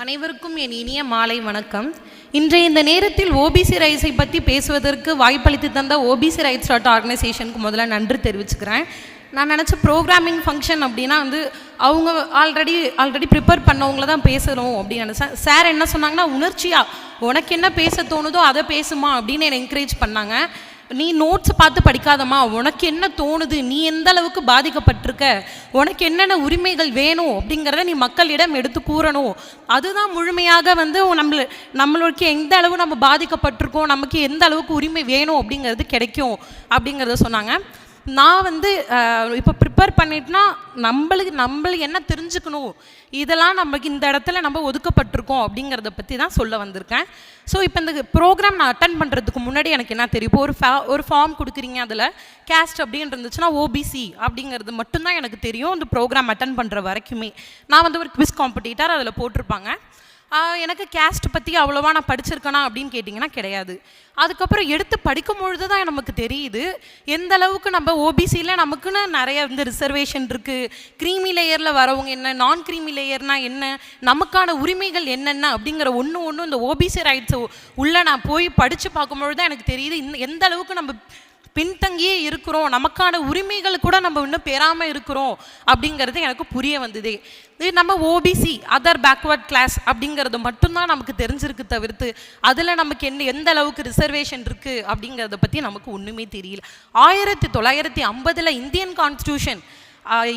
அனைவருக்கும் என் இனிய மாலை வணக்கம். இன்றைய இந்த நேரத்தில் ஓபிசி ரைட்ஸை பற்றி பேசுவதற்கு வாய்ப்பளித்து தந்த ஓபிசி ரைட்ஸ் டாட் ஆர்கனைசேஷனுக்கு முதல்ல நன்றி தெரிவிச்சுக்கிறேன். நான் நினச்ச ப்ரோக்ராமிங் ஃபங்க்ஷன் அப்படின்னா வந்து அவங்க ஆல்ரெடி ஆல்ரெடி ப்ரிப்பேர் பண்ணவங்கள தான் பேசணும் அப்படின்னு நினச்சேன். சார் என்ன சொன்னாங்கன்னா உணர்ச்சியாக உனக்கு என்ன பேச தோணுதோ அதை பேசுமா? அப்படின்னு என்னை என்கரேஜ் பண்ணாங்க. நீ நோட்ஸ் பார்த்து படிக்காதம்மா. உனக்கு என்ன தோணுது? நீ எந்த அளவுக்கு பாதிக்கப்பட்டிருக்க? உனக்கு என்னென்ன உரிமைகள் வேணும்? அப்படிங்கிறத நீ மக்களிடம் எடுத்து கூறணும். அதுதான் முழுமையாக வந்து நம்மள நம்மளுக்கு எந்த அளவு நம்ம பாதிக்கப்பட்டிருக்கோம்? நமக்கு எந்த அளவுக்கு உரிமை வேணும்? அப்படிங்கிறது கிடைக்கும். அப்படிங்கிறத சொன்னாங்க. நான் வந்து இப்போ ப்ரிப்பேர் பண்ணிட்டுனா நம்மளுக்கு நம்மளுக்கு என்ன தெரிஞ்சுக்கணும்? இதெல்லாம் நமக்கு இந்த இடத்துல நம்ம ஒதுக்கப்பட்டிருக்கோம் அப்படிங்கிறத பற்றி தான் சொல்ல வந்திருக்கேன். ஸோ இப்போ இந்த ப்ரோக்ராம் நான் அட்டன் பண்ணுறதுக்கு முன்னாடி எனக்கு என்ன தெரியும்? இப்போ ஒரு ஃபா ஒரு ஃபார்ம் கொடுக்குறீங்க அதில் கேஸ்ட் அப்படின்னு இருந்துச்சுன்னா ஓபிசி அப்படிங்கிறது மட்டும்தான் எனக்கு தெரியும். இந்த ப்ரோக்ராம் அட்டன் பண்ணுற வரைக்குமே. நான் வந்து ஒரு குவிஸ் காம்படிட்டர் அதில் போட்டிருப்பாங்க. எனக்கு கேஸ்ட் பற்றி அவ்வளோவா நான் படிச்சிருக்கேனா? அப்படின்னு கேட்டிங்கன்னா கிடையாது. அதுக்கப்புறம் எடுத்து படிக்கும் பொழுது தான் நமக்கு தெரியுது எந்த அளவுக்கு நம்ம ஓபிசியில் நமக்குன்னு நிறைய இந்த ரிசர்வேஷன் இருக்குது க்ரீமி லேயரில் வரவங்க என்ன நான் க்ரீமி லேயர்னா என்ன நமக்கான உரிமைகள் என்னென்ன அப்படிங்கிற ஒன்று ஒன்று இந்த ஓபிசி ரைட்ஸ் உள்ளே நான் போய் படித்து பார்க்கும்பொழுது தான் எனக்கு தெரியுது இந்த எந்த அளவுக்கு நம்ம பின்தங்கியே இருக்கிறோம். நமக்கான உரிமைகள் கூட நம்ம இன்னும் பெறாமல் இருக்கிறோம் அப்படிங்கிறது எனக்கு புரிய வந்ததே. இது நம்ம ஓபிசி அதர் பேக்வர்ட் கிளாஸ் அப்படிங்கிறது மட்டும்தான் நமக்கு தெரிஞ்சிருக்கு தவிர்த்து அதில் நமக்கு என்ன எந்த அளவுக்கு ரிசர்வேஷன் இருக்குது அப்படிங்கிறத பற்றி நமக்கு ஒன்றுமே தெரியல. ஆயிரத்தி தொள்ளாயிரத்தி ஐம்பதில் இந்தியன் கான்ஸ்டியூஷன்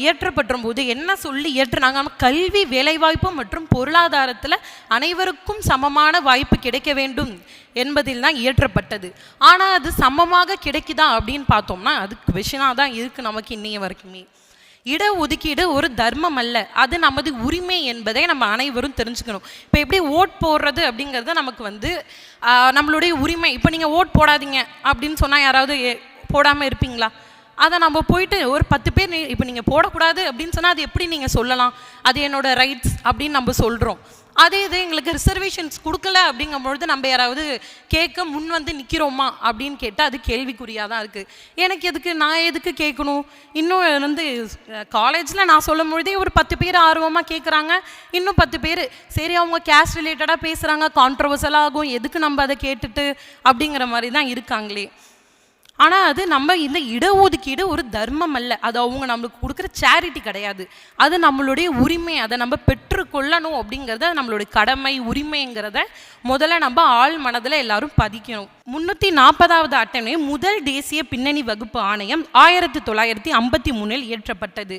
இயற்றப்படும் போது என்ன சொல்லி இயற்றுனாங்க நம்ம கல்வி வேலைவாய்ப்பு மற்றும் பொருளாதாரத்தில் அனைவருக்கும் சமமான வாய்ப்பு கிடைக்க வேண்டும் என்பதில் தான் இயற்றப்பட்டது. ஆனால் அது சமமாக கிடைக்குதா அப்படின்னு பார்த்தோம்னா அது கொஷனாக தான் இருக்குது நமக்கு இன்னைய வரைக்குமே. இடஒதுக்கீடு ஒரு தர்மம் அல்ல. அது நமது உரிமை என்பதை நம்ம அனைவரும் தெரிஞ்சுக்கணும். இப்போ எப்படி ஓட் போடுறது அப்படிங்கிறது நமக்கு வந்து நம்மளுடைய உரிமை. இப்போ நீங்கள் ஓட் போடாதீங்க அப்படின்னு சொன்னால் யாராவது போடாமல் இருப்பீங்களா? அதை நம்ம போயிட்டு ஒரு பத்து பேர் நீ இப்போ நீங்கள் போடக்கூடாது அப்படின்னு சொன்னால் அது எப்படி நீங்கள் சொல்லலாம்? அது என்னோட ரைட்ஸ் அப்படின்னு நம்ம சொல்கிறோம் அதே இது எங்களுக்கு ரிசர்வேஷன்ஸ் கொடுக்கல அப்படிங்கும்பொழுது நம்ம யாராவது கேட்க முன் வந்து நிற்கிறோமா அப்படின்னு கேட்டால் அது கேள்விக்குறியாக தான் இருக்குது எனக்கு எதுக்கு? நான் எதுக்கு கேட்கணும்? இன்னும் வந்து காலேஜில் நான் சொல்லும் பொழுதே ஒரு பத்து பேர் ஆர்வமாக கேட்குறாங்க இன்னும் பத்து பேர் சரி அவங்க கேஸ்ட் ரிலேட்டடாக பேசுகிறாங்க கான்ட்ரவர்சலாக ஆகும் எதுக்கு நம்ம அதை கேட்டுட்டு? அப்படிங்கிற மாதிரி தான் இருக்காங்களே. ஆனால் அது நம்ம இந்த இடஒதுக்கீடு ஒரு தர்மம் அல்ல. அது அவங்க நம்மளுக்கு கொடுக்குற சேரிட்டி கிடையாது. அது நம்மளுடைய உரிமை. அதை நம்ம பெற்றுக்கொள்ளணும் அப்படிங்கிறத நம்மளுடைய கடமை உரிமைங்கிறத முதல்ல நம்ம ஆள் மனதில் எல்லாரும் பதிக்கணும். முன்னூற்றி நாற்பதாவது அட்டவணை முதல் தேசிய பின்னணி வகுப்பு ஆணையம் ஆயிரத்தி தொள்ளாயிரத்தி ஐம்பத்தி மூணில் இயற்றப்பட்டது.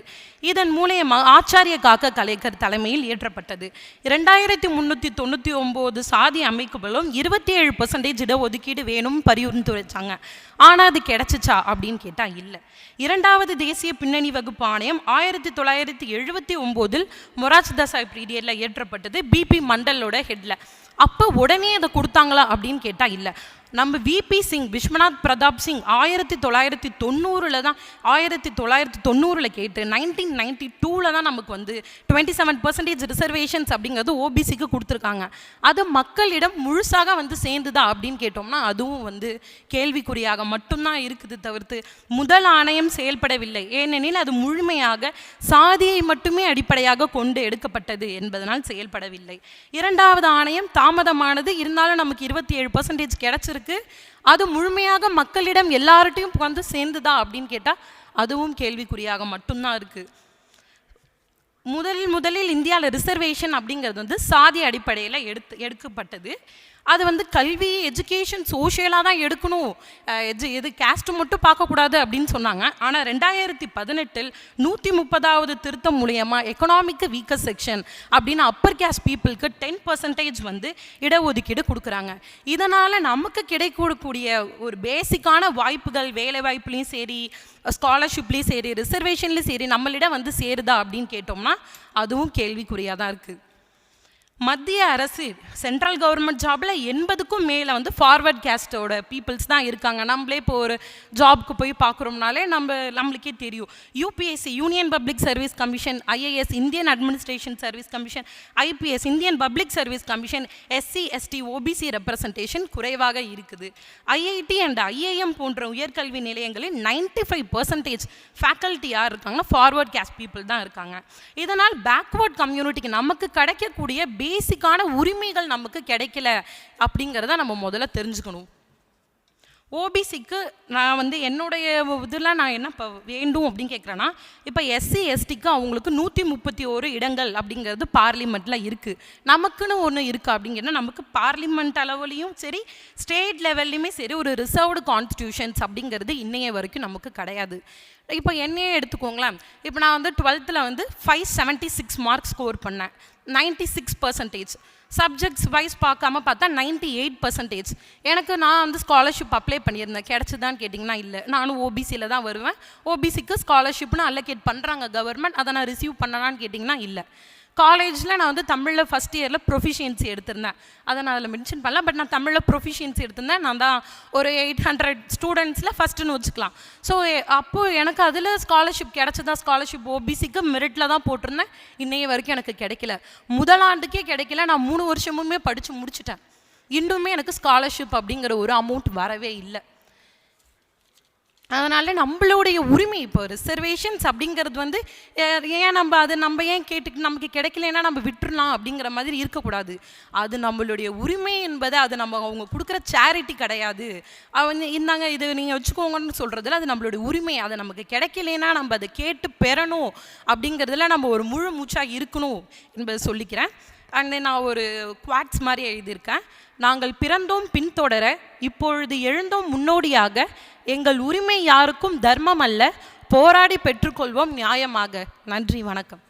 இதன் மூலியமாக ஆச்சாரிய காக்க கலைக்கர் தலைமையில் இயற்றப்பட்டது. இரண்டாயிரத்தி முந்நூற்றி தொண்ணூற்றி ஒம்பது சாதி அமைப்புகளும் இருபத்தி ஏழு பர்சன்டேஜ் இடஒதுக்கீடு வேணும் பரிந்துரைச்சாங்க. ஆனால் அது கிடைச்சிச்சா அப்படின்னு கேட்டால் இல்லை. இரண்டாவது தேசிய பின்னணி வகுப்பு ஆணையம் ஆயிரத்தி தொள்ளாயிரத்தி எழுபத்தி ஒம்போதில் மொராஜ் தசாய் பீரியடில் இயற்றப்பட்டது. பிபி மண்டலோட ஹெட்டில் அப்போ உடனே அதை கொடுத்தாங்களா அப்படின்னு கேட்டால் இல்லை. நம்ம விபி சிங் விஸ்வநாத் பிரதாப் சிங் ஆயிரத்தி தொள்ளாயிரத்தி தொண்ணூறில் தான் ஆயிரத்தி தொள்ளாயிரத்தி தொண்ணூறில் கேட்டு நைன்டீன் நைன்டி டூவில் தான் நமக்கு வந்து டுவெண்ட்டி செவன் பர்சன்டேஜ் ரிசர்வேஷன்ஸ் அப்படிங்கிறது ஓபிசிக்கு கொடுத்துருக்காங்க. அது மக்களிடம் முழுசாக வந்து சேர்ந்துதா அப்படின்னு கேட்டோம்னா அதுவும் வந்து கேள்விக்குறியாக மட்டும்தான் இருக்குது தவிர்த்து முதல் ஆணையம் செயல்படவில்லை. ஏனெனில் அது முழுமையாக சாதியை மட்டுமே அடிப்படையாக கொண்டு எடுக்கப்பட்டது என்பதனால் செயல்படவில்லை. இரண்டாவது ஆணையம் தாமதமானது. இருந்தாலும் நமக்கு இருபத்தி ஏழு பர்சன்டேஜ் கிடச்சிருக்கு. அது முழுமையாக மக்களிடம் எல்லார்ட்டையும் வந்து சேர்ந்துதா அப்படின்னு கேட்டால் அதுவும் கேள்விக்குறியாக மட்டும்தான் இருக்குது முதலில் முதலில் இந்தியாவில் ரிசர்வேஷன் அப்படிங்கிறது வந்து சாதி அடிப்படையில் எடுத்து எடுக்கப்பட்டது. அது வந்து கல்வி எஜுகேஷன் சோஷியலாக தான் எடுக்கணும். எஜு எது கேஸ்ட் மட்டும் பார்க்கக்கூடாது அப்படின்னு சொன்னாங்க. ஆனால் ரெண்டாயிரத்தி பதினெட்டில் நூற்றி முப்பதாவது திருத்தம் மூலியமாக எக்கனாமிக் வீக்கர் செக்ஷன் அப்படின்னு அப்பர் கேஸ்ட் பீப்புளுக்கு டென் பர்சன்டேஜ் வந்து இடஒதுக்கீடு கொடுக்குறாங்க. இதனால் நமக்கு கிடைக்கக்கூடிய ஒரு பேசிக்கான வாய்ப்புகள் வேலை வாய்ப்புலேயும் சரி ஸ்காலர்ஷிப்லேயும் சரி ரிசர்வேஷன்லேயும் சரி நம்மளிடம் வந்து சேருதா அப்படின்னு கேட்டோம்னா அதுவும் கேள்விக்குறியாக தான் இருக்குது மத்திய அரசு சென்ட்ரல் கவர்மெண்ட் ஜாபில் எண்பதுக்கும் மேலே வந்து ஃபார்வர்ட் கேஸ்டோட பீப்புள்ஸ் தான் இருக்காங்க. நம்மளே இப்போ ஒரு ஜாப்க்கு போய் பார்க்குறோம்னாலே நம்ம நம்மளுக்கே தெரியும். UPSC union public service commission IAS Indian administration service commission IPS Indian public service commission SC ST OBC representation குறைவாக இருக்குது. ஐஐடி அண்ட் ஐஏஎம் போன்ற உயர்கல்வி நிலையங்களில் நைன்டி ஃபைவ் பர்சன்டேஜ் ஃபேக்கல்ட்டியாக இருக்காங்கன்னா ஃபார்வர்ட் கேஸ்ட் பீப்புள் தான் இருக்காங்க. இதனால் பேக்வர்ட் கம்யூனிட்டிக்கு நமக்கு கிடைக்கக்கூடிய பேசிக்கான உரிமைகள் நமக்கு கிடைக்கல அப்படிங்கிறத நம்ம முதல்ல தெரிஞ்சுக்கணும். ஓபிசிக்கு நான் வந்து என்னுடைய இதில் நான் என்ன இப்போ வேண்டும் அப்படின்னு கேட்குறேன்னா இப்போ எஸ்சி எஸ்டிக்கு அவங்களுக்கு நூற்றி முப்பத்தி ஓரு இடங்கள் அப்படிங்கிறது பார்லிமெண்ட்டில் இருக்குது நமக்குன்னு ஒன்று இருக்குது அப்படிங்கிறனா நமக்கு பார்லிமெண்ட் அளவுலேயும் சரி ஸ்டேட் லெவல்லையுமே சரி ஒரு ரிசர்வ்டு கான்ஸ்டியூஷன்ஸ் அப்படிங்கிறது இன்னைய வரைக்கும் நமக்கு கிடையாது. இப்போ என்னையே எடுத்துக்கோங்களேன் இப்போ நான் வந்து டுவெல்த்தில் வந்து five seventy six mark score பண்ணேன். Ninety six percentage subjects wise பார்க்காம பார்த்தா நைன்ட்டி எயிட் பர்சன்டேஜ் எனக்கு நான் வந்து ஸ்காலர்ஷிப் அப்ளை பண்ணியிருந்தேன். கிடச்சிதான்னு கேட்டிங்கன்னா இல்லை. நானும் ஓபிசியில் தான் வருவேன். ஓபிசிக்கு ஸ்காலர்ஷிப்னு அலோகேட் பண்ணுறாங்க கவர்மெண்ட் அதை நான் ரிசீவ் பண்ணலான்னு கேட்டிங்கன்னா இல்லை. காலேஜில் நான் வந்து தமிழில் ஃபஸ்ட் இயரில் ப்ரொஃபிஷியன்சி எடுத்திருந்தேன். அதை நான் அதில் மென்ஷன் பண்ணல பட் நான் தமிழில் ப்ரொஃபிஷியன்சி எடுத்திருந்தேன். நான் தான் ஒரு எயிட் ஹண்ட்ரட் ஸ்டூடெண்ட்ஸில் ஃபஸ்ட்டுன்னு வச்சுக்கலாம். ஸோ அப்போது எனக்கு அதில் ஸ்காலர்ஷிப் கிடச்சதா? ஸ்காலர்ஷிப் ஓபிசிக்கு மெரிட்டில் தான் போட்டிருந்தேன். இன்னைய வரைக்கும் எனக்கு கிடைக்கல. முதலாண்டுக்கே கிடைக்கல. நான் மூணு வருஷமுமே படித்து முடிச்சிட்டேன். இன்னுமே எனக்கு ஸ்காலர்ஷிப் அப்படிங்கிற ஒரு அமௌண்ட் வரவே இல்லை. அதனால் நம்மளுடைய உரிமை இப்போ ரிசர்வேஷன்ஸ் அப்படிங்கிறது வந்து ஏன் நம்ம அது நம்ம ஏன் கேட்டு நமக்கு கிடைக்கலன்னா நம்ம விட்டுறலாம் அப்படிங்கிற மாதிரி இருக்கக்கூடாது. அது நம்மளுடைய உரிமை என்பதை அது நம்ம அவங்க கொடுக்குற சேரிட்டி கிடையாது. அவங்க இந்தாங்க இது நீங்கள் வச்சுக்கோங்கன்னு சொல்கிறதுல அது நம்மளுடைய உரிமை. அது நமக்கு கிடைக்கலனா நம்ம அதை கேட்டு பெறணும் அப்படிங்கிறதுல நம்ம ஒரு முழு மூச்சாக இருக்கணும் என்பதை சொல்லிக்கிறேன். அண்ட் நான் ஒரு குவாட்ஸ் மாதிரி எழுதியிருக்கேன். நாங்கள் பிறந்தோம் பின்தொடர இப்பொழுது எழுந்தோம் முன்னோடியாக எங்கள் உரிமை யாருக்கும் தர்மம் அல்ல. போராடி பெற்றுக்கொள்வோம் நியாயமாக. நன்றி வணக்கம்.